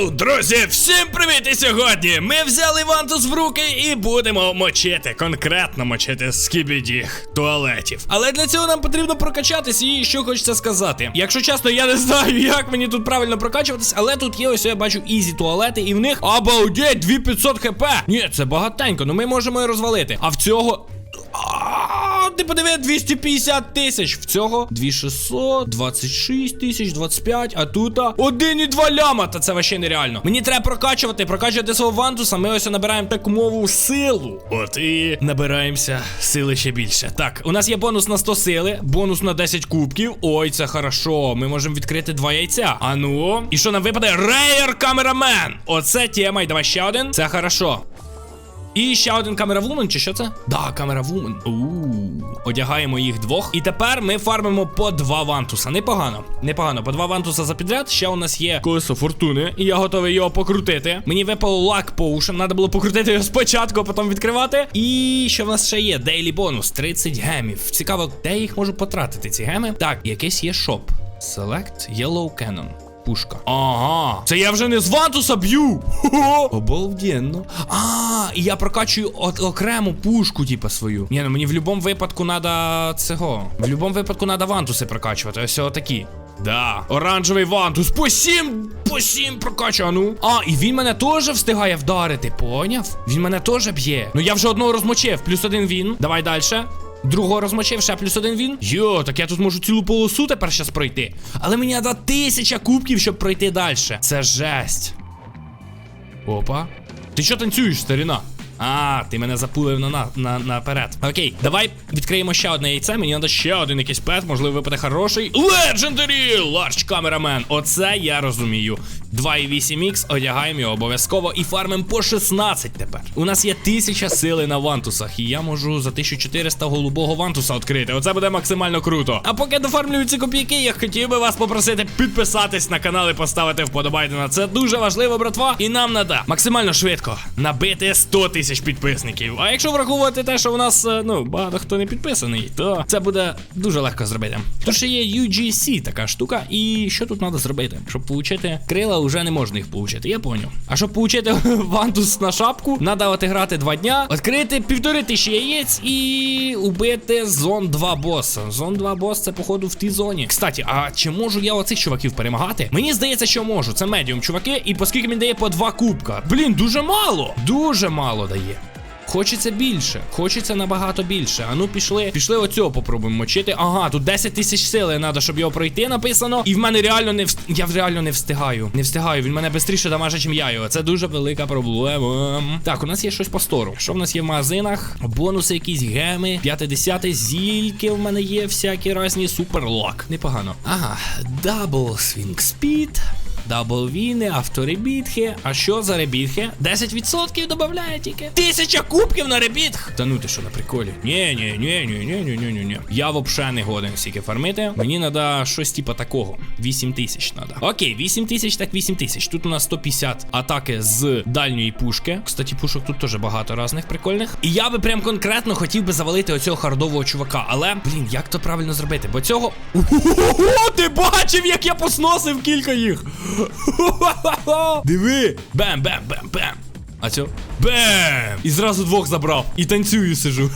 Йоу, друзі, всім привіт! І сьогодні ми взяли вантус в руки і будемо мочити, конкретно мочити скібідіх туалетів. Але для цього нам потрібно прокачатись і що хочеться сказати. Якщо чесно, я не знаю, як мені тут правильно прокачуватись, але тут є ось я бачу ізі туалети, і в них обалдеть 2500 хп. Ні, це багатенько, ну ми можемо і розвалити. А в цього. Ти подиви 250 тисяч. В цього 2600, 26 тисяч, 25, а тут 1,2 ляма. Та це вообще нереально. Мені треба прокачувати, прокачувати свого вантуса. Ми ось набираємо таку мову силу. От і набираємося сили ще більше. Так, у нас є бонус на 100 сили, бонус на 10 кубків. Ой, це хорошо. Ми можемо відкрити два яйця. А ну, і що нам випаде? Рейер камерамен. Оце тема. І давай ще один. Це хорошо. І ще один камера вумен, чи що це? Да, камера вумен. Ууу. Одягаємо їх двох. І тепер ми фармимо по два вантуса. Непогано. Непогано. По два вантуса за підряд. Ще у нас є колесо фортуни. І я готовий його покрутити. Мені випало лак поушен. Треба було покрутити його спочатку, а потім відкривати. І що в нас ще є? Дейлі бонус. 30 гемів. Цікаво, де їх можу потратити, ці геми. Так, якийсь є шоп. Select Yellow Cannon. Пушка. Ага. Це я вже не з вантуса б'ю. Обалденно. А, і я прокачую от, окрему пушку, типа свою. Ні, ну мені в будь-якому випадку надо цього. В будь-якому випадку надо вантуси прокачувати. Ось отакі. Да, оранжевий вантус. По сім, по сім прокачану. А, і він мене теж встигає вдарити, поняв? Він мене теж б'є. Ну я вже одного розмочив, плюс один він. Давай далі. Другого розмочив, ще плюс один він. Йо, так я тут можу цілу полосу тепер щас пройти. Але мені треба тисяча кубків, щоб пройти далі. Це жесть. Опа. Ти що танцюєш, старіна? А, ти мене запулив на, на, на наперед. Окей, давай відкриємо ще одне яйце. Мені треба ще один якийсь пет, можливо, випаде хороший. Legendary Large Cameraman. Оце я розумію. 2,8х, одягаємо його обов'язково і фармим по 16 тепер. У нас є 1000 сили на вантусах, і я можу за 1400 голубого вантуса відкрити. Оце буде максимально круто. А поки дофармлюю ці копійки, я хотів би вас попросити підписатись на канал і поставити вподобайку на це. Дуже важливо, братва. І нам треба максимально швидко набити 100 тисяч підписників. А якщо враховувати те, що у нас е, ну багато хто не підписаний, то це буде дуже легко зробити. Тут ще є UGC така штука, і що тут треба зробити? Щоб получити крила, вже не можна їх получити. Я поняв. А щоб получити вантус на шапку, треба отіграти два дня, відкрити півтори тисячі яєць і убити зон 2 боса. Зон 2 бос це, походу, в тій зоні. Кстати, а чи можу я оцих чуваків перемагати? Мені здається, що можу. Це медіум, чуваки, і оскільки він дає по два кубка. Блін, дуже мало. Дуже мало дає. Хочеться більше, хочеться набагато більше. А ну пішли, пішли оцього попробуємо мочити. Ага, тут 10 тисяч сили треба, щоб його пройти, написано. І в мене реально не вст... Я реально не встигаю. Не встигаю. Він мене швидше дамаже, ніж я його. Це дуже велика проблема. Так, у нас є щось по стору. Що в нас є в магазинах? Бонуси, якісь геми, 50 зільки в мене є, всякі різні суперлок. Непогано. Ага, дабл свінг спід. Дабл віни, авторебітхи. А що за ребітхи? 10% додає тільки. Тисяча кубків на ребітх. Та ну ти що на приколі? Ні, ні, ні, ні, ні, ні, ні, ні, ні. Я вообще не годен стільки фармити. Мені треба щось типа такого. 8 тисяч треба. Окей, 8 тисяч, так 8 тисяч. Тут у нас 150 атаки з дальньої пушки. Кстати, пушок тут теж багато різних прикольних. І я би прям конкретно хотів би завалити оцього хардового чувака. Але, блін, як то правильно зробити? Бо цього. Ого, ти бачив, як я посносив кілька їх. Диви! Бем, бем, бем, бем. А цьо? Бем! І зразу двох забрав. І танцюю сижу.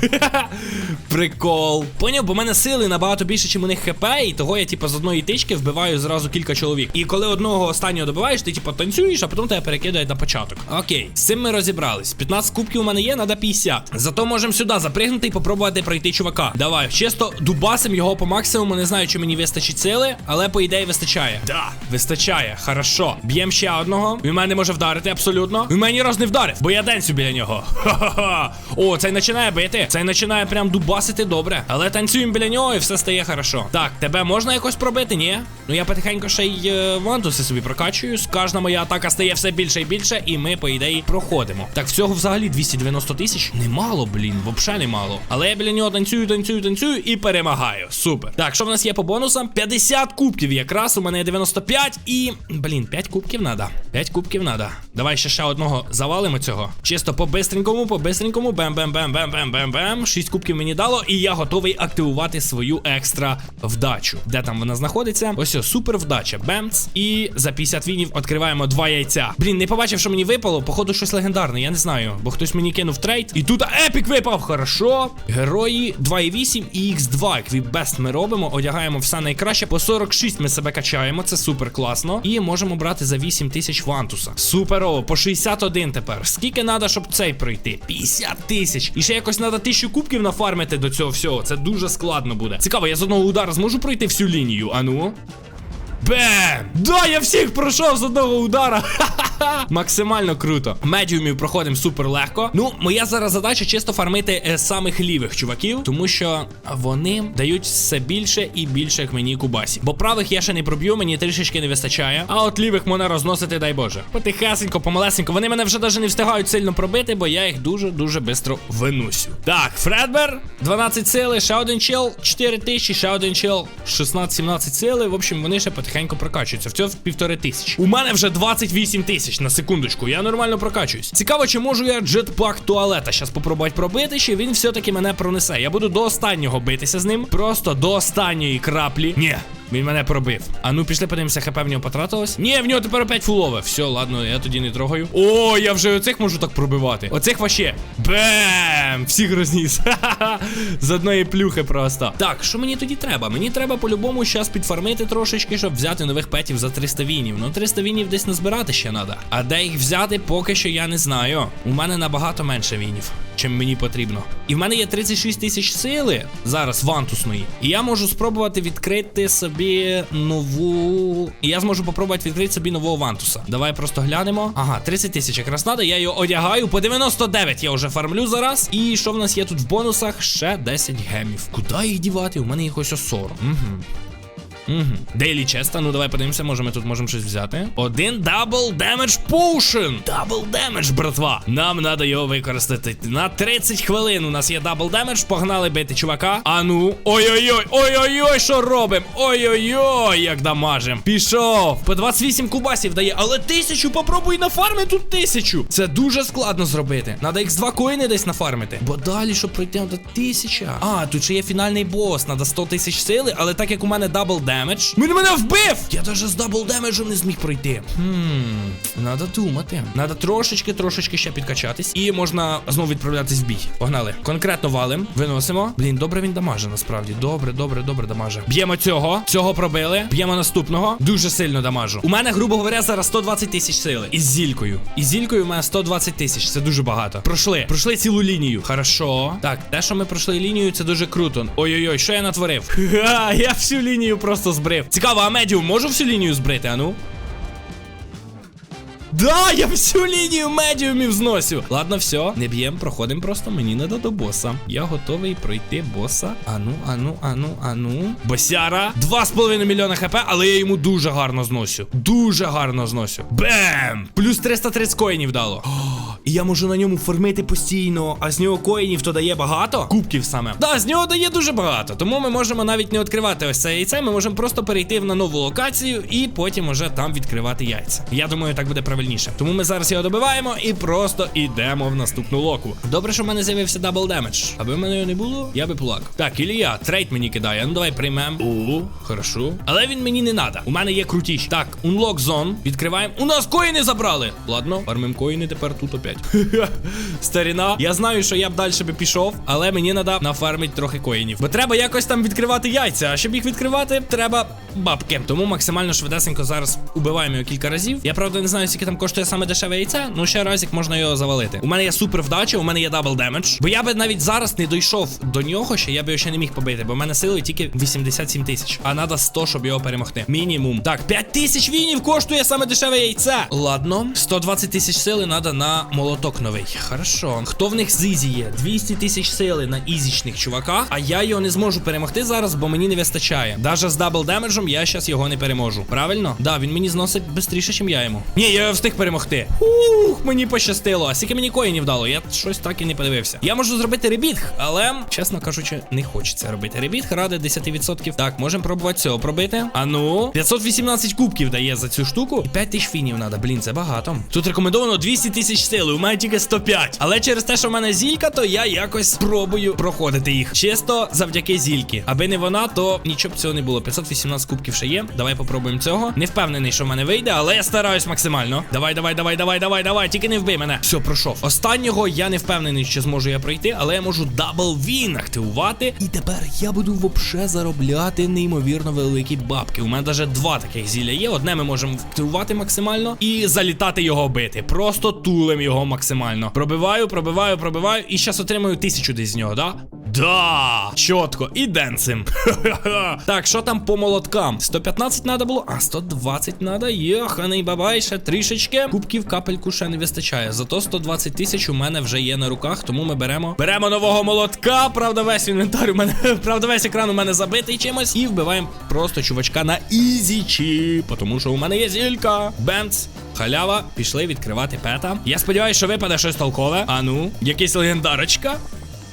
Прикол. Поняв, бо в мене сили набагато більше, ніж у них хп, і того я, типу, з одної тички вбиваю зразу кілька чоловік. І коли одного останнього добиваєш, ти типу танцюєш, а потім тебе перекидають на початок. Окей, з цим ми розібрались. 15 кубків у мене є, треба 50. Зато можемо сюди запригнути і попробувати пройти чувака. Давай, чисто дубасим його по максимуму. Не знаю, чи мені вистачить сили, але по ідеї вистачає. Да, вистачає. Хорошо. Б'єм ще одного. Він мене може вдарити абсолютно. Він мене ні раз не вдарив, бо я денцю біля нього. Ха-ха-ха. О, цей починає бити. Цей починає прям дубасити добре. Але танцюємо біля нього і все стає хорошо. Так, тебе можна якось пробити, ні? Ну я потихеньку ще й е, вантуси собі прокачую. Кожна моя атака стає все більше і більше, і ми, по ідеї, проходимо. Так, всього взагалі 290 тисяч. Немало, блін, взагалі немало. Але я біля нього танцюю, танцюю, танцюю і перемагаю. Супер. Так, що в нас є по бонусам? 50 кубків якраз. У мене 95 і. Блін, 5 кубків треба. 5 кубків треба. Давай ще ще одного завалимо цього. Чисто по бистренькому, по бистренькому, бем бем бем бем бем бем бем 6 кубків мені дало, і я готовий активувати свою екстра вдачу. Де там вона знаходиться? Ось о, супер вдача. Бемц. І за 50 вінів відкриваємо два яйця. Блін, не побачив, що мені випало. Походу, щось легендарне, я не знаю. Бо хтось мені кинув трейд. І тут епік випав. Хорошо. Герої 2,8 і Х2. Еквібест ми робимо. Одягаємо все найкраще. По 46 ми себе качаємо. Це супер класно. І можемо брати за 8 тисяч вантуса. Суперово, по 61 тепер. Скільки треба, щоб цей пройти? 50 тисяч. І ще якось треба тисячу кубків нафармити до цього всього. Це дуже складно буде. Цікаво, я з одного удара зможу пройти всю лінію. Ану. Бем! Да, я всіх пройшов з одного удара. Максимально круто. Медіумів проходимо супер легко. Ну, моя зараз задача чисто фармити е, самих лівих чуваків, тому що вони дають все більше і більше як мені кубасів. Бо правих я ще не проб'ю, мені трішечки не вистачає. А от лівих мене розносити, дай Боже. Потихесенько, помалесенько. Вони мене вже навіть не встигають сильно пробити, бо я їх дуже-дуже швидко винусю. Так, Фредбер, 12 сили, ще один чел, 4 тисячі, ще один чел, 16-17 сили. В общем, вони ще потихеньку прокачуються. Всього в півтори тисячі. У мене вже 28 тисяч на секундочку. Я нормально прокачуюсь. Цікаво, чи можу я джетпак туалета щас попробувати пробити, чи він все-таки мене пронесе. Я буду до останнього битися з ним. Просто до останньої краплі. Ні. Він мене пробив. А ну пішли подивимося, хп в нього потратилось. Ні, в нього тепер опять фулове. Все, ладно, я тоді не трогаю. О, я вже оцих можу так пробивати. Оцих ваще. Бем! Всіх розніс. З одної плюхи просто. Так, що мені тоді треба? Мені треба по-любому щас підфармити трошечки, щоб взяти нових петів за 300 вінів. Ну, 300 вінів десь назбирати ще треба. А де їх взяти, поки що я не знаю. У мене набагато менше вінів, чим мені потрібно. І в мене є 36 тисяч сили зараз вантусної. І я можу спробувати відкрити собі нову. І я зможу попробувати відкрити собі нового вантуса. Давай просто глянемо. Ага, 30 тисяч якраз треба. Я його одягаю. По 99 я вже фармлю зараз. І що в нас є тут в бонусах? Ще 10 гемів. Куди їх дівати? У мене їх ось ось 40. Угу. Угу. Дейлі честа, ну давай подивимося, може ми тут можемо щось взяти. Один дабл демедж поушен. Дабл демедж, братва. Нам треба його використати. На 30 хвилин у нас є дабл демедж. Погнали бити чувака. А ну. Ой-ой-ой, ой-ой-ой, що робимо? Ой-ой-ой, як дамажим. Пішов. По 28 кубасів дає, але тисячу попробуй нафарми тут тисячу. Це дуже складно зробити. Надо X2 коїни десь нафармити. Бо далі, щоб пройти, треба тисяча. А, тут ще є фінальний бос. Надо 100 тисяч сили, але так як у мене дабл демедж. Він мене вбив! Я навіть з дабл демеджем не зміг пройти. Хм, надо думати. Надо трошечки, трошечки ще підкачатись. І можна знову відправлятись в бій. Погнали. Конкретно валим, виносимо. Блін, добре він дамаже, насправді. Добре, добре, добре дамаже. Б'ємо цього. Цього пробили. Б'ємо наступного. Дуже сильно дамажу. У мене, грубо говоря, зараз 120 тисяч сили. Із зількою. Із зількою у мене 120 тисяч. Це дуже багато. Пройшли. Пройшли цілу лінію. Хорошо. Так, те, що ми пройшли лінію, це дуже круто. Ой-ой-ой, що я натворив? Ха, я всю лінію просто збрив. Цікаво, а медіум можу всю лінію збрити, ну? Да, я всю лінію медіумів зносю. Ладно, все, не б'єм, проходимо просто. Мені надо до боса. Я готовий пройти боса. Ану, ану, ану, ану. Босяра. 2,5 мільйона хп, але я йому дуже гарно зносю. Дуже гарно зносю. Бем! Плюс 330 коїнів дало. І я можу на ньому фармити постійно, а з нього коїнів то дає багато. Кубків саме. Да, з нього дає дуже багато. Тому ми можемо навіть не відкривати ось це яйце. Ми можемо просто перейти на нову локацію і потім уже там відкривати яйця. Я думаю, так буде правильніше. Тому ми зараз його добиваємо і просто йдемо в наступну локу. Добре, що в мене з'явився дабл демедж. Аби в мене його не було, я би плакав. Так, Ілія, трейд мені кидає. Ну давай приймем. О, хорошо. Але він мені не надо. У мене є крутіші. Так, unlock zone. Відкриваємо. У нас коїни забрали. Ладно, фармим коїни тепер тут опять. Старіна. Я знаю, що я б далі би пішов, але мені треба нафармити трохи коїнів. Бо треба якось там відкривати яйця. А щоб їх відкривати, треба бабки. Тому максимально швидесенько зараз убиваємо його кілька разів. Я правда не знаю, скільки там коштує саме дешеве яйце. Ну ще разик можна його завалити. У мене є супер вдача, у мене є дабл демедж. Бо я би навіть зараз не дійшов до нього, ще я би його ще не міг побити, бо в мене сили тільки 87 тисяч. А треба 100, щоб його перемогти. Мінімум. Так, 5 тисяч вінів коштує саме дешеве яйце. Ладно, 120 тисяч сили треба на молоток новий. Хорошо. Хто в них з ізі є? 200 тисяч сили на ізічних чуваках, а я його не зможу перемогти зараз, бо мені не вистачає. Даже з дабл демеджем я зараз його не переможу. Правильно? Да, він мені зносить швидше, ніж я йому. Ні, я встиг перемогти. Ух, мені пощастило. А скільки мені коїнів дало? Я щось так і не подивився. Я можу зробити ребітг, але, чесно кажучи, не хочеться робити ребітг ради 10%. Так, можемо пробувати цього пробити. А ну, 518 кубків дає за цю штуку. І 5 тисяч фінів треба. Блін, це багато. Тут рекомендовано 200 тисяч сили. У мене тільки 105. Але через те, що в мене зілька, то я якось спробую проходити їх. Чисто завдяки зільки. Аби не вона, то нічого б цього не було. 518 кубків ще є. Давай попробуємо цього. Не впевнений, що в мене вийде, але я стараюсь максимально. Давай, давай, давай, давай, давай, давай. Тільки не вбий мене. Все, пройшов. Останнього я не впевнений, чи зможу я пройти, але я можу дабл він активувати. І тепер я буду вообще заробляти неймовірно великі бабки. У мене навіть два таких зілля є. Одне ми можемо активувати максимально і залітати його бити. Просто тулем його максимально. Пробиваю, пробиваю, пробиваю. І зараз отримаю тисячу десь з нього, да? Да, чітко, і денцем. так, що там по молоткам? 115 треба було, а 120 треба. Йоханий бабай, ще трішечки. Кубків капельку ще не вистачає. Зато 120 тисяч у мене вже є на руках, тому ми беремо. Беремо нового молотка. Правда, весь інвентар у мене, правда, весь екран у мене забитий чимось. І вбиваємо просто чувачка на ізічі, тому що у мене є зілька. Бенц. Халява, пішли відкривати пета. Я сподіваюся, що випаде щось толкове. А ну, якийсь легендарочка.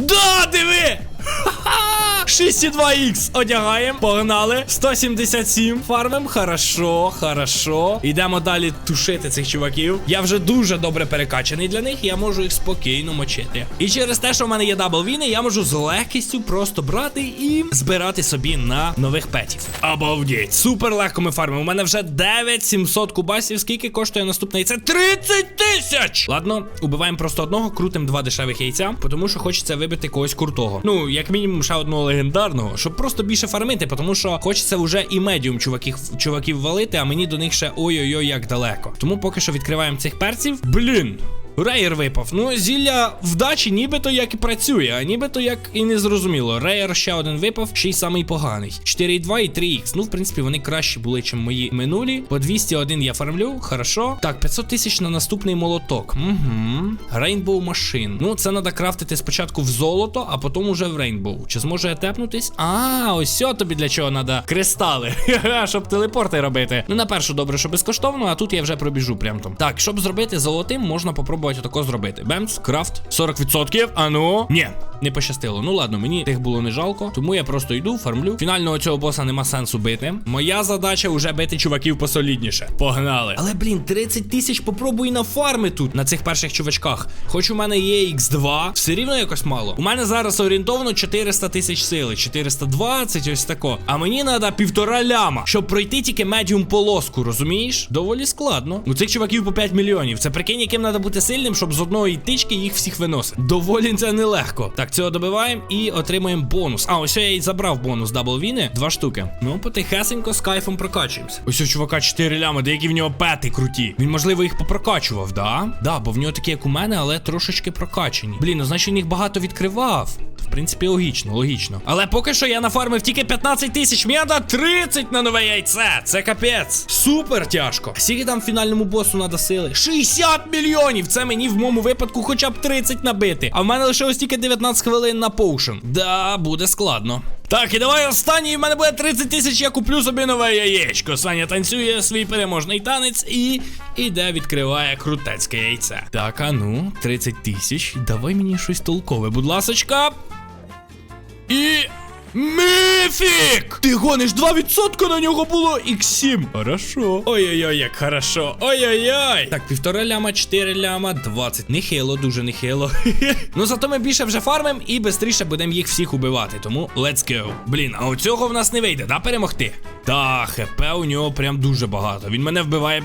Да, диви! Ха-ха! 6,2х одягаємо. Погнали. 177 фармим. Хорошо, хорошо. Йдемо далі тушити цих чуваків. Я вже дуже добре перекачаний для них. Я можу їх спокійно мочити. І через те, що в мене є дабл віни, я можу з легкістю просто брати і збирати собі на нових петів. Обалдеть. Супер легко ми фармимо. У мене вже 9700 кубасів. Скільки коштує наступне яйце? 30 тисяч! Ладно, убиваємо просто одного, крутим два дешевих яйця, тому що хочеться вибити когось крутого. Ну, як мінімум, ще одного легендарного, щоб просто більше фармити, тому що хочеться вже і медіум чуваків, чуваків валити, а мені до них ще ой-ой-ой, як далеко. Тому поки що відкриваємо цих перців. Блін. Рейер випав. Ну, зілля вдачі нібито як і працює, а нібито як і не зрозуміло. Рейер ще один випав, ще й самий поганий. 4,2 і 3х. Ну, в принципі, вони кращі були, ніж мої минулі. По 201 я фармлю, хорошо. Так, 500 тисяч на наступний молоток. Угу. Рейнбоу машин. Ну, це треба крафтити спочатку в золото, а потім уже в рейнбоу. Чи зможу я тепнутись? А, ось тобі для чого треба кристали. Щоб телепорти робити. Ну, на першу добре, що безкоштовно, а тут я вже пробіжу прям там. Так, щоб зробити золотим, можна попробувати отако зробити. Бемс, крафт, 40%. А ну. Ні, не пощастило. Ну ладно, мені тих було не жалко. Тому я просто йду, фармлю. Фінального цього боса нема сенсу бити. Моя задача вже бити чуваків посолідніше. Погнали. Але блін, 30 тисяч попробуй на фарми тут, на цих перших чувачках. Хоч у мене є X2, все рівно якось мало. У мене зараз орієнтовно 400 тисяч сили, 420, ось тако. А мені треба півтора ляма, щоб пройти тільки медіум полоску, розумієш? Доволі складно. У цих чуваків по 5 мільйонів. Це прикинь, яким треба бути сильним, щоб з одної тички їх всіх виносити. Доволі це нелегко. Так, цього добиваємо і отримуємо бонус. А, ось я і забрав бонус дабл віни. Два штуки. Ну, потихесенько з кайфом прокачуємося. Ось у чувака 4 лями, деякі в нього пети круті. Він, можливо, їх попрокачував, да? Да, бо в нього такі, як у мене, але трошечки прокачені. Блін, ну значить він їх багато відкривав. Принципі, логічно, логічно. Але поки що я нафармив тільки 15 тисяч. Мені треба 30 на нове яйце. Це капець. Супер тяжко. Скільки там фінальному босу треба сили? 60 мільйонів. Це мені в моєму випадку хоча б 30 набити. А в мене лишилось тільки 19 хвилин на поушен. Да, буде складно. Так, і давай останній, в мене буде 30 тисяч, я куплю собі нове яєчко. Саня танцює свій переможний танець і іде відкриває крутецьке яйце. Так, а ну, 30 тисяч. Давай мені щось толкове, будь ласочка. І. Міфік! Ти гониш 2% на нього було X7. Хорошо. Ой-ой-ой, як хорошо. Ой-ой-ой. Так, півтора ляма, 4 ляма, 20. Нехило, дуже нехило. ну зато ми більше вже фармим і швидше будемо їх всіх убивати. Тому let's go. Блін, а у цього в нас не вийде, да, перемогти? Та, хп у нього прям дуже багато. Він мене вбиває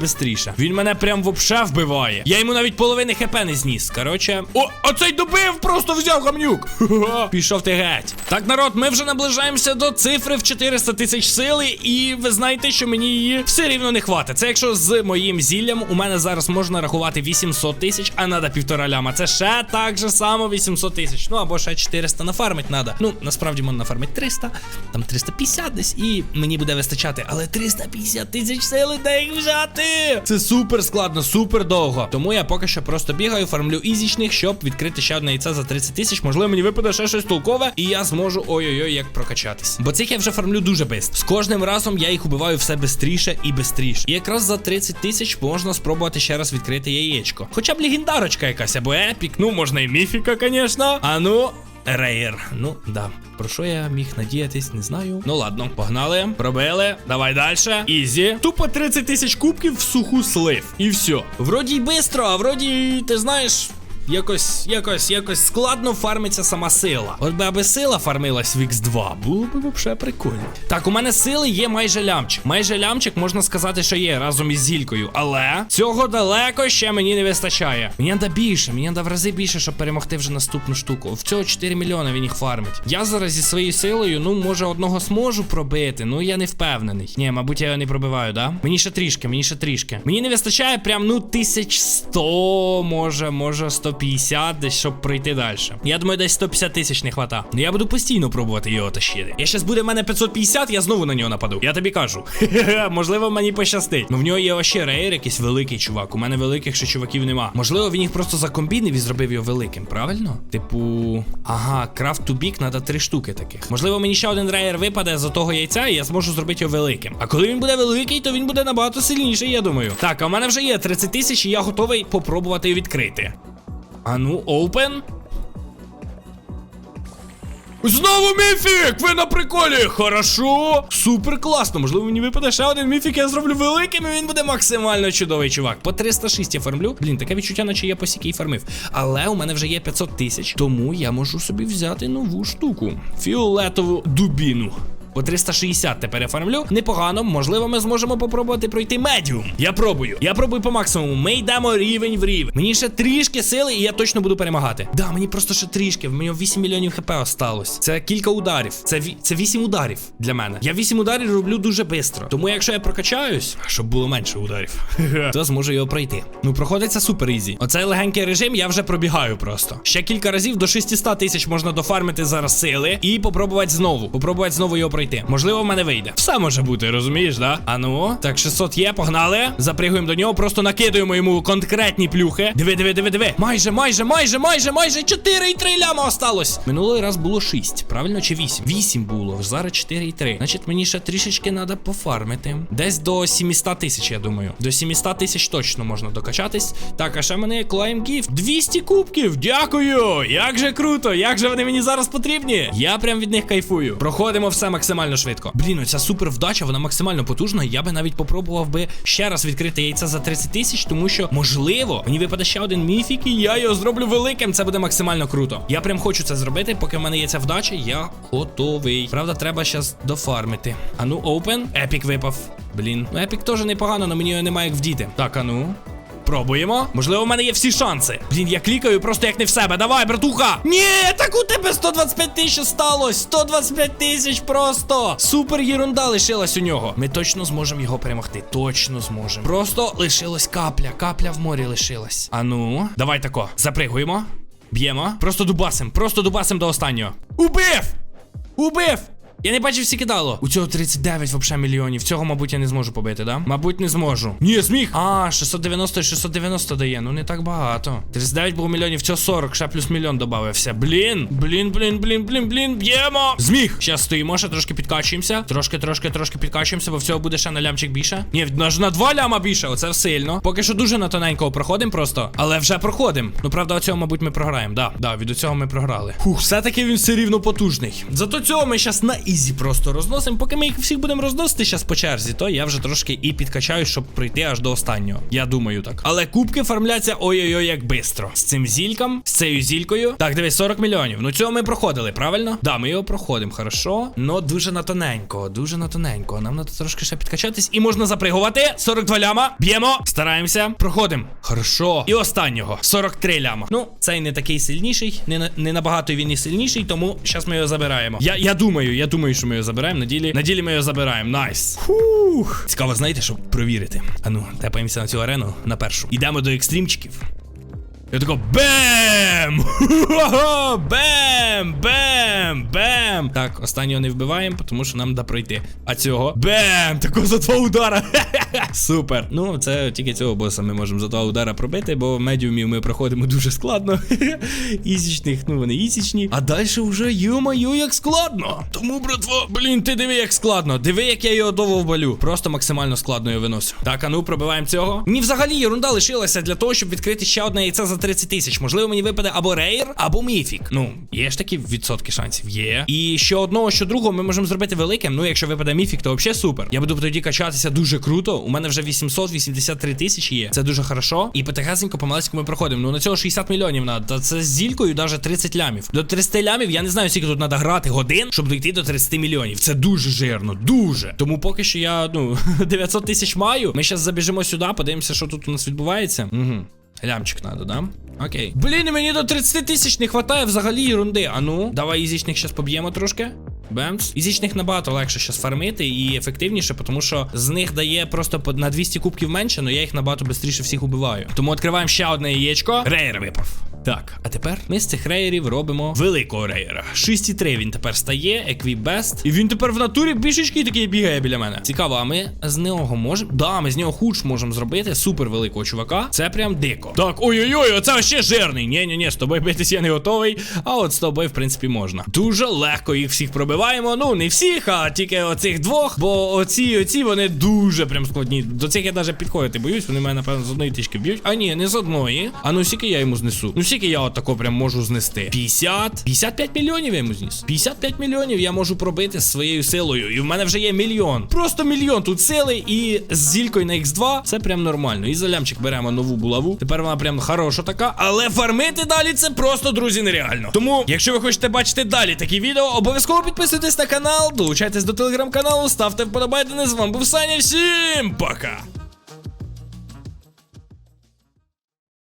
швидше. Він мене прям вообще вбиває. Я йому навіть половини хп не зніс. Короче. О, оцей добив, просто взяв гамнюк. Пішов ти геть. Так, народ, ми вже наближаємося до цифри в 400 тисяч сили, і ви знаєте, що мені її все рівно не хватить. Це якщо з моїм зіллям у мене зараз можна рахувати 800 тисяч, а треба півтора ляма. Це ще так же само 800 тисяч. Ну або ще 400 нафармить треба. Ну, насправді можна нафармить 300, там 350 десь, і мені буде вистачати вистачати, але 350 тисяч сили, де їх взяти? Це супер складно, супер довго. Тому я поки що просто бігаю, фармлю ізічних, щоб відкрити ще одне яйце за 30 тисяч. Можливо, мені випаде ще щось толкове, і я зможу ой-ой-ой, як прокачатись. Бо цих я вже фармлю дуже швидко. З кожним разом я їх убиваю все бистріше і бистріше. І якраз за 30 тисяч можна спробувати ще раз відкрити яєчко. Хоча б легендарочка якась або епік. Ну, можна і міфіка, звісно. А ну. Рейер. Ну, да. Про що я міг надіятись, не знаю. Ну ладно, погнали. Пробили. Давай далі. Ізі. Тупо 30 тисяч кубків в суху слив. І все. Вроді й бистро, а вроді, ти знаєш. Якось, якось, якось складно фармиться сама сила. От би аби сила фармилась в X2, було б взагалі прикольно. Так, у мене сили є майже лямчик. Майже лямчик можна сказати, що є разом із зількою. Але цього далеко ще мені не вистачає. Мені треба більше, мені треба в рази більше, щоб перемогти вже наступну штуку. В цього 4 мільйони він їх фармить. Я зараз зі своєю силою, ну, може, одного зможу пробити. Ну я не впевнений. Ні, мабуть, я його не пробиваю, да? Мені ще трішки, мені ще трішки. Мені не вистачає прям, ну, 1100, може, може, 150 десь, щоб пройти далі. Я думаю, десь 150 тисяч не хвата. Я буду постійно пробувати його тащити. Я щас буде в мене 550, я знову на нього нападу. Я тобі кажу. Можливо, мені пощастить. Ну в нього є ще рейер, якийсь великий чувак. У мене великих ще чуваків нема. Можливо, він їх просто закомбінив і зробив його великим, правильно? Типу, ага, крафт to big треба три штуки таких. Можливо, мені ще один рейер випаде за того яйця, і я зможу зробити його великим. А коли він буде великий, то він буде набагато сильніший, я думаю. Так, а в мене вже є 30 тисяч, і я готовий попробувати його відкрити. А ну, open. Знову міфік! Ви на приколі! Хорошо! Супер класно! Можливо, мені випаде ще один міфік, я зроблю великим, і він буде максимально чудовий, чувак. По 306 я фармлю. Блін, таке відчуття, наче я посікий фармив. Але у мене вже є 500 тисяч, тому я можу собі взяти нову штуку. Фіолетову дубіну. По 360 тепер я фармлю. Непогано, можливо, ми зможемо попробувати пройти медіум. Я пробую. Я пробую по максимуму. Ми йдемо рівень в рівень. Мені ще трішки сили, і я точно буду перемагати. Да, мені просто ще трішки. В мене 8 мільйонів хп осталось. Це кілька ударів. Це це 8 ударів для мене. Я 8 ударів роблю дуже швидко. Тому якщо я прокачаюсь, щоб було менше ударів, то зможу його пройти. Ну, проходиться супер ізі. Оцей легенький режим я вже пробігаю просто. Ще кілька разів до 600 тисяч можна дофармити зараз сили і попробувати знову. Попробувати знову його пройти. Можливо, в мене вийде. Все може бути, розумієш, да? А ну, так, 600 є, погнали. Запригуємо до нього, просто накидуємо йому конкретні плюхи. Диви, диви, диви, диви. Майже, майже, майже, майже, майже 4,3 ляма осталось. Минулий раз було 6, правильно чи 8? 8 було, зараз 4,3. Значить, мені ще трішечки треба пофармити. Десь до 700 тисяч, я думаю. До 700 тисяч точно можна докачатись. Так, а ще мене Climb Gift. 200 кубків. Дякую. Як же круто, як же вони мені зараз потрібні. Я прям від них кайфую. Проходимо все максимально швидко. Блін, оця супер вдача, вона максимально потужна. Я би навіть попробував би ще раз відкрити яйця за 30 тисяч, тому що, можливо, мені випаде ще один міфік, і я його зроблю великим. Це буде максимально круто. Я прям хочу це зробити, поки в мене є ця вдача, я готовий. Правда, треба зараз дофармити. А ну, open. Епік випав. Блін. Ну, епік теж непогано, але мені його немає як вдіти. Так, а ну. Пробуємо. Можливо, в мене є всі шанси. Блін, я клікаю просто як не в себе. Давай, братуха! Ні, так у тебе 125 тисяч сталось. 125 тисяч просто. Супер єрунда лишилась у нього. Ми точно зможемо його перемогти. Точно зможемо. Просто лишилась капля. Капля в морі лишилась. А ну, давай тако. Запригуємо. Б'ємо. Просто дубасим. Просто дубасим до останнього. Убив! Убив! Я не бачив всі кидало. У цього 39 вообще мільйонів. Цього, мабуть, я не зможу побити, да? Мабуть, не зможу. Ні, зміг. А, 690 і 690 дає. Ну не так багато. 39 було мільйонів, цього 40, ще плюс мільйон додався. Блін, блін, блін, блін, блін, блін, б'ємо. Зміг. Зараз стоїмо, ще трошки підкачуємося. Трошки, трошки, трошки підкачуємося, бо в цього буде ще на лямчик більше. Ні, аж на 2 ляма більше. Оце сильно. Поки що дуже на тоненького проходимо просто. Але вже проходимо. Ну, правда, оцього, мабуть, ми програємо. Да, да, від цього ми програли. Фух, все-таки він все рівно потужний. Зато цього ми зараз на ізі просто розносимо. Поки ми їх всіх будемо розносити зараз по черзі, то я вже трошки і підкачаю, щоб пройти аж до останнього. Я думаю так. Але кубки фармляться ой-ой-ой, як бистро. З цим зільком, з цією зількою. Так, дивись, 40 мільйонів. Ну цього ми проходили, правильно? Да, ми його проходимо, хорошо. Но дуже на тоненько, дуже на тоненько. Нам треба трошки ще підкачатись. І можна запригувати. 42 ляма. Б'ємо. Стараємося. Проходимо. Хорошо. І останнього. 43 ляма. Ну, цей не такий сильніший. Не, не набагато він і сильніший, тому зараз ми його забираємо. Я, я думаю, я думаю, що ми його забираємо. На ділі, на ділі ми його забираємо. Найс. Фух. Цікаво, знаєте, щоб провірити. Ану, тепаємося на цю арену на першу. Ідемо до екстрімчиків. Я тако бем! Бем! Бем! Бем! Так, останнього не вбиваємо, тому що нам да пройти. А цього бем! Тако за два удара. Супер. Ну, це тільки цього боса ми можемо за два удара пробити, бо медіумів ми проходимо дуже складно. Ісічних, ну вони ісічні. А далі вже йо-моє, як складно. Тому, братва, блін, ти диви, як складно. Диви, як я його довбалю. Просто максимально складно його виносю. Так, а ну пробиваємо цього. Мені взагалі єрунда лишилася для того, щоб відкрити ще одне яйце за 30 тисяч. Можливо, мені випаде або рейр, або міфік. Ну, є ж такі відсотки шансів. Є. І що одного, що другого ми можемо зробити великим. Ну, якщо випаде міфік, то взагалі супер. Я буду тоді качатися дуже круто. У мене вже 883 тисячі є. Це дуже хорошо. І потихесенько помаленьку ми проходимо. Ну на цього 60 мільйонів надо. Та це з зількою навіть 30 лямів. До 30 лямів я не знаю, скільки тут треба грати годин, щоб дійти до 30 мільйонів. Це дуже жирно, дуже. Тому поки що я, ну, 900 тисяч маю. Ми зараз забіжимо сюди, подивимося, що тут у нас відбувається. Угу. Лямчик надо, да? Окей. Блін, мені до 30 тисяч не хватає взагалі ерунди. А ну, давай ізічних зараз поб'ємо трошки. Бемс. Ізічних набагато легше зараз фармити і ефективніше, тому що з них дає просто на 200 кубків менше, але я їх набагато швидше всіх убиваю. Тому відкриваємо ще одне яєчко. Рейер випав. Так, а тепер ми з цих рейерів робимо великого рейера. 6,3 він тепер стає, еквібест. І він тепер в натурі бішечки такий бігає біля мене. Цікаво, а ми з нього можемо. Да, ми з нього хуч можемо зробити супер великого чувака. Це прям дико. Так, ой-ой-ой, оце ще жирний. Ні, ні, ні, з тобою битись я не готовий. А от з тобою, в принципі, можна. Дуже легко їх всіх пробиваємо. Ну, не всіх, а тільки оцих двох. Бо оці, оці вони дуже прям складні. До цих я навіть підходити боюсь. Вони мене, напевно, з одної тички б'ють. А ні, не з одної. А ну скільки я йому знесу? Ну скільки я отако прям можу знести? 50? 55 мільйонів я йому зніс. 55 мільйонів я можу пробити своєю силою. І в мене вже є мільйон. Просто мільйон тут сили і з зількою на X2 це прям нормально. І за лямчик беремо нову булаву. Тепер вона прям хороша така. Але фармити далі це просто, друзі, нереально. Тому, якщо ви хочете бачити далі такі відео, обов'язково підписуйтесь на канал, долучайтесь до телеграм-каналу, ставте вподобайки. З вами був Саня. Всім пока!